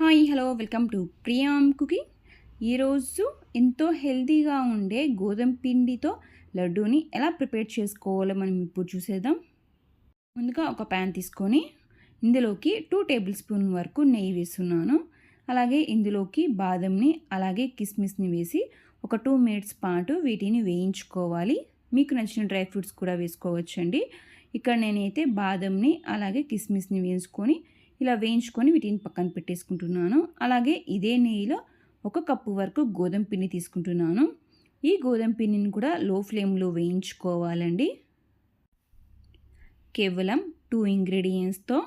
Hi hello welcome to Priyam cooking ఈరోజు ఎంతో హెల్తీగా ఉండే గోధుమ పిండితో లడ్డూని ఎలా ప్రిపేర్ చేసుకోవాలో మనం ఇప్పుడు చూసేద్దాం. ముందుగా ఒక ప్యాన్ తీసుకొని ఇందులోకి టూ టేబుల్ స్పూన్ వరకు నెయ్యి వేస్తున్నాను. అలాగే ఇందులోకి బాదంని అలాగే కిస్మిస్ని వేసి ఒక టూ మినిట్స్ పాటు వీటిని వేయించుకోవాలి. మీకు నచ్చిన డ్రై ఫ్రూట్స్ కూడా వేసుకోవచ్చండి. ఇక్కడ నేనైతే బాదంని అలాగే కిస్మిస్ని వేసుకొని ఇలా వేయించుకొని వీటిని పక్కన పెట్టేసుకుంటున్నాను. అలాగే ఇదే నెయ్యిలో ఒక కప్పు వరకు గోధుమ పిండి తీసుకుంటున్నాను. ఈ గోధుమ పిండిని కూడా లో ఫ్లేమ్లో వేయించుకోవాలండి. కేవలం టూ ఇంగ్రీడియంట్స్తో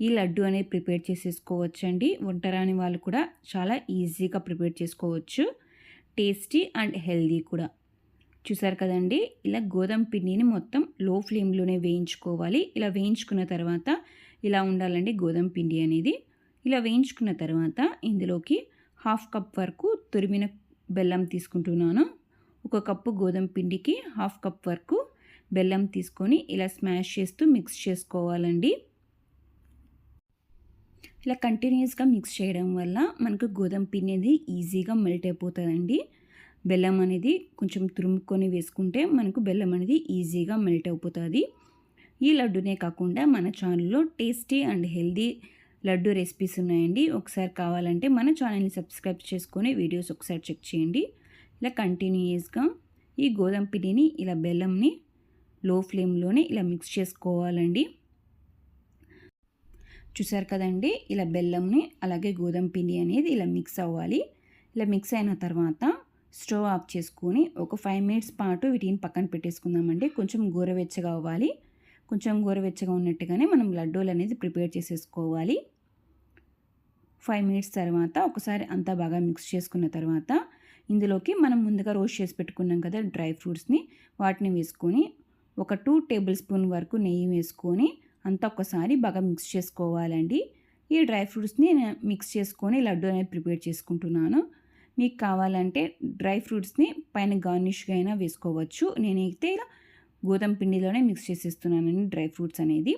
ఈ లడ్డు అనేది ప్రిపేర్ చేసేసుకోవచ్చండి. వంటరాని వాళ్ళు కూడా చాలా ఈజీగా ప్రిపేర్ చేసుకోవచ్చు. టేస్టీ అండ్ హెల్దీ కూడా. చూసారు కదండి ఇలా గోధుమ పిండిని మొత్తం లో ఫ్లేమ్లోనే వేయించుకోవాలి. ఇలా వేయించుకున్న తర్వాత ఇలా ఉండాలండి గోధుమ పిండి అనేది. ఇలా వేయించుకున్న తర్వాత ఇందులోకి హాఫ్ కప్ వరకు తురిమిన బెల్లం తీసుకుంటున్నాను. ఒక కప్పు గోధుమ పిండికి హాఫ్ కప్ వరకు బెల్లం తీసుకొని ఇలా స్మాష్ చేస్తూ మిక్స్ చేసుకోవాలండి. ఇలా కంటిన్యూస్గా మిక్స్ చేయడం వల్ల మనకు గోధుమ పిండి అనేది ఈజీగా మెల్ట్ అయిపోతుందండి. బెల్లం అనేది కొంచెం తురుముకొని వేసుకుంటే మనకు బెల్లం అనేది ఈజీగా మెల్ట్ అయిపోతుంది. ఈ లడ్డునే కాకుండా మన ఛానల్లో tasty and healthy laddu recipes ఉన్నాయండి. ఒకసారి కావాలంటే మన ఛానల్ని సబ్స్క్రైబ్ చేసుకొని వీడియోస్ ఒకసారి చెక్ చేయండి. ఇలా కంటిన్యూస్గా ఈ గోధుమ పిండిని ఇలా బెల్లంని లో ఫ్లేమ్లోనే ఇలా మిక్స్ చేసుకోవాలండి. చూసారు కదండి? ఇలా బెల్లంని అలాగే గోధుమ పిండి అనేది ఇలా మిక్స్ అవ్వాలి. ఇలా మిక్స్ అయిన తర్వాత స్టవ్ ఆఫ్ చేసుకొని ఒక ఫైవ్ మినిట్స్ పాటు వీటిని పక్కన పెట్టేసుకుందామండి. కొంచెం గోరవెచ్చగా అవ్వాలి. కొంచెం గోరువెచ్చగా ఉన్నట్టుగానే మనం లడ్డూలు అనేది ప్రిపేర్ చేసేసుకోవాలి. ఫైవ్ మినిట్స్ తర్వాత ఒకసారి అంతా బాగా మిక్స్ చేసుకున్న తర్వాత ఇందులోకి మనం ముందుగా రోస్ట్ చేసి పెట్టుకున్నాం కదా డ్రై ఫ్రూట్స్ని వాటిని వేసుకొని ఒక టూ టేబుల్ స్పూన్ వరకు నెయ్యి వేసుకొని అంతా ఒకసారి బాగా మిక్స్ చేసుకోవాలండి. ఈ డ్రై ఫ్రూట్స్ని మిక్స్ చేసుకొని లడ్డు అనేది ప్రిపేర్ చేసుకుంటున్నాను. మీకు కావాలంటే డ్రై ఫ్రూట్స్ని పైన గార్నిష్గా అయినా వేసుకోవచ్చు. నేనైతే ఇలా గోధుమ పిండిలోనే మిక్స్ చేసేస్తున్నానండి డ్రై ఫ్రూట్స్ అనేది.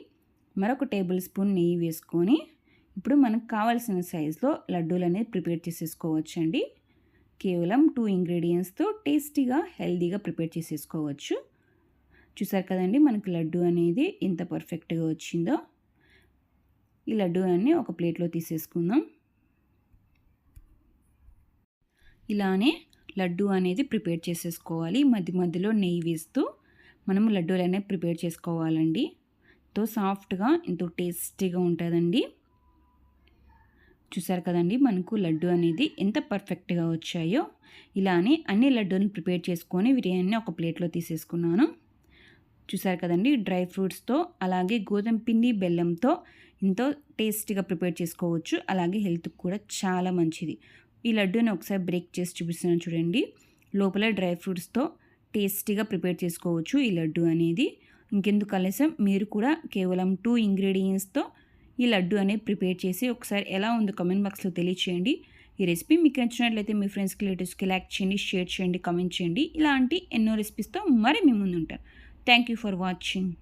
మరొక టేబుల్ స్పూన్ నెయ్యి వేసుకొని ఇప్పుడు మనకు కావాల్సిన సైజులో లడ్డూలు అనేది ప్రిపేర్ చేసేసుకోవచ్చు కేవలం టూ ఇంగ్రీడియంట్స్తో టేస్టీగా హెల్తీగా ప్రిపేర్ చేసేసుకోవచ్చు. చూసారు కదండి మనకు లడ్డు అనేది ఎంత పర్ఫెక్ట్గా వచ్చిందో. ఈ లడ్డు అన్నీ ఒక ప్లేట్లో తీసేసుకుందాం. ఇలానే లడ్డు అనేది ప్రిపేర్ చేసేసుకోవాలి. మధ్య మధ్యలో నెయ్యి వేస్తూ మనం లడ్డూలు అనేవి ప్రిపేర్ చేసుకోవాలండి. ఎంతో సాఫ్ట్గా ఎంతో టేస్టీగా ఉంటుందండి. చూసారు కదండి మనకు లడ్డు అనేది ఎంత పర్ఫెక్ట్గా వచ్చాయో. ఇలానే అన్ని లడ్డూని ప్రిపేర్ చేసుకొని బిర్యానీ ఒక ప్లేట్లో తీసేసుకున్నాను. చూసారు కదండి డ్రై ఫ్రూట్స్తో అలాగే గోధుమ పిండి బెల్లంతో ఎంతో టేస్టీగా ప్రిపేర్ చేసుకోవచ్చు. అలాగే హెల్త్కి కూడా చాలా మంచిది. ఈ లడ్డూని ఒకసారి బ్రేక్ చేసి చూపిస్తున్నాను చూడండి. లోపల డ్రై ఫ్రూట్స్తో టేస్టీగా ప్రిపేర్ చేసుకోవచ్చు ఈ లడ్డు అనేది. ఇంకెందుకు ఆలస్యం? మీరు కూడా కేవలం టూ ఇంగ్రీడియంట్స్తో ఈ లడ్డు అనేది ప్రిపేర్ చేసి ఒకసారి ఎలా ఉందో కమెంట్ బాక్స్లో తెలియచేయండి. ఈ రెసిపీ మీకు నచ్చినట్లయితే మీ ఫ్రెండ్స్కి రిలేటివ్స్కి లైక్ చేయండి షేర్ చేయండి కమెంట్ చేయండి. ఇలాంటి ఎన్నో రెసిపీస్తో మరి మీ ముందు ఉంటారు థ్యాంక్ యూ ఫర్ వాచింగ్